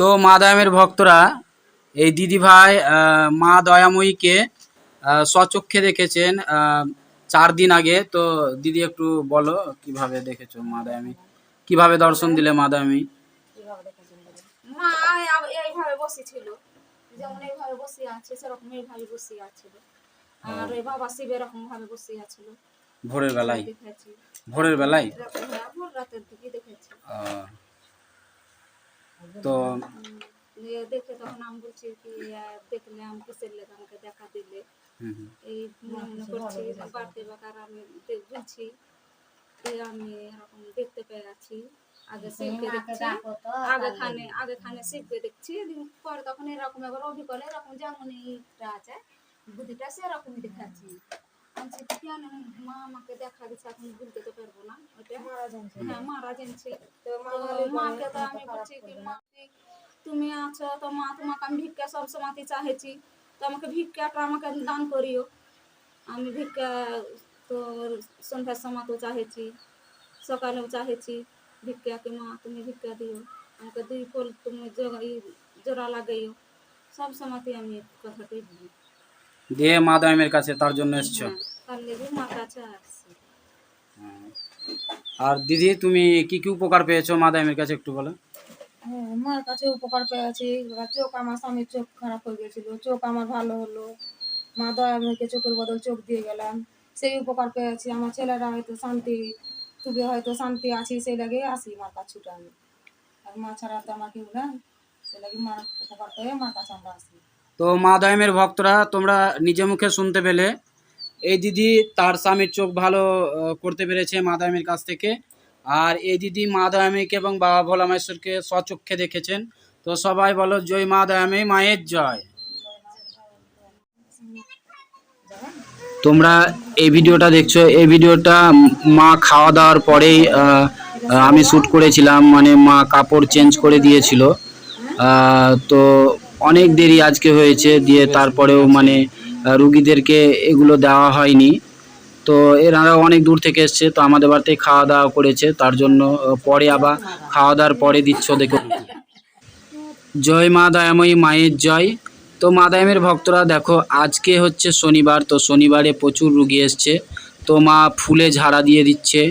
তো মা দয়ামের ভক্তরা এই দিদিভাই মা দয়াময়ীকে স্বচক্ষে দেখেছেন চার দিন আগে। তো দিদি একটু বলো কীভাবে দেখেছ মা দয়ামী কীভাবে দর্শন দিলে মা দয়ামী মা আব- এইভাবে বসেছিল। যেমন এইভাবে বসে আছে সেরকম এইভাবে বসে আছিল আর ওই বাবা শিব এরকম ভাবে বসে আছিল ভোরের বেলায়? ভোরের বেলায়? হ্যাঁ, ভোর রাতের দিকে দেখেছি। তো দেখে তখন আমি বলছি কি লেগে আমাকে দেখা দিলে। এই মনে মনে করছি বাড়তে বাকার আমি বলছি যে আমি এরকম দেখতে পেয়ে আছি আগে শিবকে দেখছি আগে খানে আগে খানে দেখছি পরে তখন এরকম এবার অভিজ্ঞতা এরকম যেমন এইটা আছে বুদ্ধিটা সেরকমই দেখাচ্ছি। আমি কেন মা আমাকে দেখা দিচ্ছে? এখন বুঝতে তো পারব না ওটা হ্যাঁ মারা জানছে তো মাকে তো আমি বলছি কি মা তুই- তুমি আছো তো মা তোমাকে আমি ভিক্ষা সব সময় চাহেছি তো আমাকে ভিক্ষাটা আমাকে দান করিও আমি ভিক্ষা তো সন্ধ্যার সময় তো চাহেছি সকালেও চাহেছি ভিক্ষাকে মা তুমি ভিক্ষা দিও আমাকে দুই ফল তুমি জোড়া- ই জোড়া লাগাইও সব সময়তে আমি এই কথাটাই বলি দিয়ে মা দয়ামের কাছে তার জন্য এসছো হ্যাঁ, তার লেগে মার কাছে আসছি হুম। আর দিদি তুমি কি কি উপকার পেয়েছ মা দয়ামের কাছে একটু বলো। হ্যাঁ মার কাছে উপকার পেয়েছি। চোখ আমার স্বামীর চোখ খারাপ হয়ে গেছিল। চোখ আমার ভালো হলো। মা দয়া চোখের বদল চোখ দিয়ে গেলাম। সেই উপকার পেয়েছি। আমার ছেলেরা হয়তো শান্তি খুবই হয়তো শান্তি আছি সেই লাগে আসি মার কাছে ছুটে আমি। আর মা ছাড়া তো আমার কেউ নাই। সেই লাগে মার উপকার পেয়ে মার কাছে আমরা আসি। তো মা দয়ামের ভক্তরা তোমরা নিজে মুখে শুনতে পেলে এই দিদি তার স্বামীর চোখ ভালো করতে পেরেছে মা দয়ামের কাছ থেকে। আর এই দিদি মা দয়ামীকে এবং বাবা ভোলা মহেশ্বরকে স্বচক্ষে দেখেছেন। তো সবাই বলো, জয় মা দয়ামী মায়ের জয়। তোমরা এই ভিডিওটা দেখছ, এই ভিডিওটা মা খাওয়া দাওয়ার পরেই আমি শ্যুট করেছিলাম মানে মা কাপড় চেঞ্জ করে দিয়েছিল। তো অনেক দেরি আজকে হয়েছে, দিয়ে তারপরেও মানে রুগীদেরকে এগুলো দেওয়া হয়নি। তো এনারা অনেক দূর থেকে এসছে, তো আমাদের বাড়িতে খাওয়া দাওয়া করেছে, তার জন্য পরে আবার খাওয়া দাওয়ার পরে দিচ্ছ দেখো। জয় মা দয়াময়ী, মায়ের জয়। তো মা দয়ামের ভক্তরা দেখো, আজকে হচ্ছে শনিবার, তো শনিবারে প্রচুর রুগী এসছে। তো মা ফুলে ঝাড়া দিয়ে দিচ্ছে।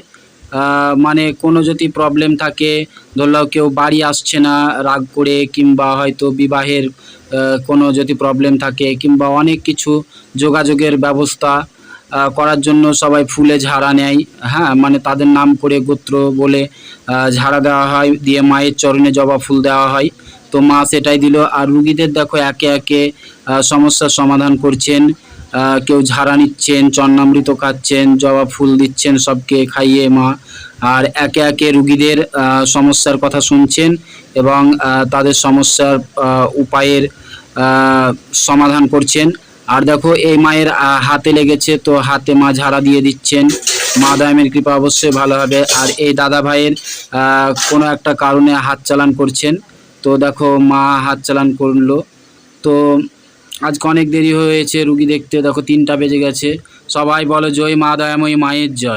মানে কোনো যদি প্রবলেম থাকে, ধরলাও কেউ বাড়ি আসছে না, রাগ করে কিংবা হয়তো বিবাহের কোনো যদি প্রবলেম থাকে কিংবা অনেক কিছু যোগাযোগের ব্যবস্থা করার জন্য সবাই ফুলে ঝাড়া নেয়। হ্যাঁ মানে তাদের নাম করে গোত্র বলে ঝাড়া দেওয়া হয়, দিয়ে মায়ের চরণে জবা ফুল দেওয়া হয়। তো মা সেটাই দিল। আর রুগীদের দেখো, একে একে সমস্যার সমাধান করছেন। কেউ ঝাড়া নিচ্ছেন চন্নামৃত খাচ্ছেন, জবা ফুল দিচ্ছেন সবকে খাইয়ে মা। আর একে একে রুগীদের সমস্যার কথা শুনছেন এবং তাদের সমস্যার উপায়ের সমাধান করছেন। আর দেখো, এই মায়ের হাতে লেগেছে, তো হাতে মা ঝাড়া দিয়ে দিচ্ছেন। মা দয়ামের কৃপা অবশ্যই ভালো হবে। আর এই দাদা ভাইয়ের কোনো একটা কারণে হাত চালান করছেন। তো দেখো, মা হাত চালান করল। তো আজকে অনেক দেরি হয়েছে, রুগী দেখতে। দেখো, তিনটা বেজে গেছে। সবাই বলো, জয় মা দয়াময়ী, মায়ের জয়।